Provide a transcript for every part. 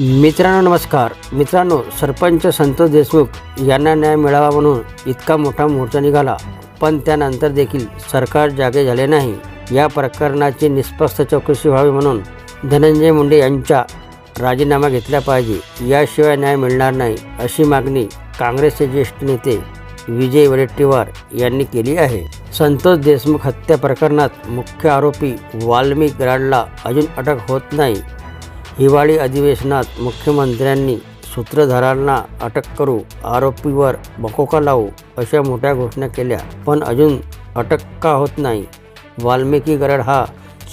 मित्रांनो नमस्कार. मित्रांनो सरपंच संतोष देशमुख यांना न्याय मिळावा म्हणून इतका मोठा मोर्चा निघाला पण त्यानंतर देखील सरकार जागे झाले नाही. या प्रकरणाची निष्पक्ष चौकशी व्हावी म्हणून धनंजय मुंडे यांचा राजीनामा घेतला पाहिजे. याशिवाय न्याय मिळणार नाही अशी मागणी काँग्रेसचे ज्येष्ठ नेते विजय वडेट्टीवार यांनी केली आहे. संतोष देशमुख हत्या प्रकरणात मुख्य आरोपी वाल्मिक राडला अजून अटक होत नाही. हिवाळी अधिवेशनात मुख्यमंत्र्यांनी सूत्रधारांना अटक करू आरोपीवर बकोका लावू अशा मोठ्या घोषणा केल्या. पण अजून अटक का होत नाही? वाल्मिकी गरड हा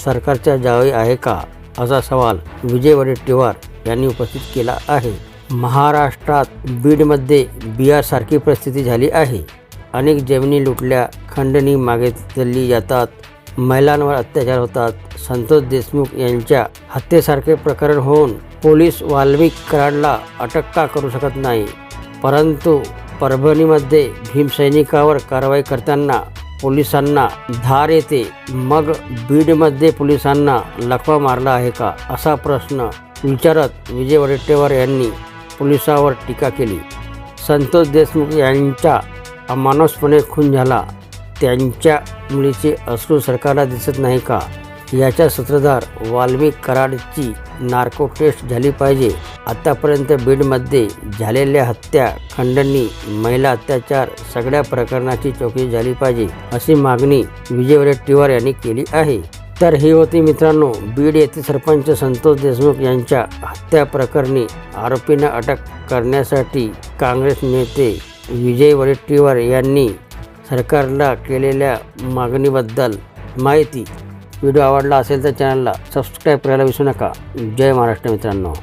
सरकारच्या जावे आहे का? असा सवाल विजय वडेट्टीवार यांनी उपस्थित केला आहे. महाराष्ट्रात बीडमध्ये बिहारसारखी परिस्थिती झाली आहे. अनेक जमिनी लुटल्या खंडणी मागे जातात महिलांवर अत्याचार होतात. संतोष देशमुख यांच्या हत्येसारखे प्रकरण होऊन पोलीस वाल्मिक कराडला अटक का करू शकत नाही? परंतु परभणीमध्ये भीमसैनिकावर कारवाई करताना पोलिसांना धार येते. मग बीडमध्ये पोलिसांना लखवा मारला आहे का? असा प्रश्न विचारत विजय वडेट्टेवार यांनी पोलिसावर टीका केली. संतोष देशमुख यांचा अमानसपणे खून झाला. त्यांच्या मुलीचे अश्रू सरकारला दिसत नाही का? याच्या सूत्रधार वाल्मिक कराडची नार्को टेस्ट झाली पाहिजे. आतापर्यंत बीडमध्ये झालेल्या हत्या खंडणी महिला अत्याचार सगळ्या प्रकरणाची चौकशी झाली पाहिजे अशी मागणी विजय वडेट्टीवार यांनी केली आहे. तर ही होती मित्रांनो बीड येथील सरपंच संतोष देशमुख यांच्या हत्या प्रकरणी आरोपींना अटक करण्यासाठी काँग्रेस नेते विजय वडेट्टीवार यांनी सरकारला केलेल्या मागणीबद्दल माहिती व्हिडिओ आवडला असेल तर चॅनलला सबस्क्राईब करायला विसरू नका. जय महाराष्ट्र मित्रांनो.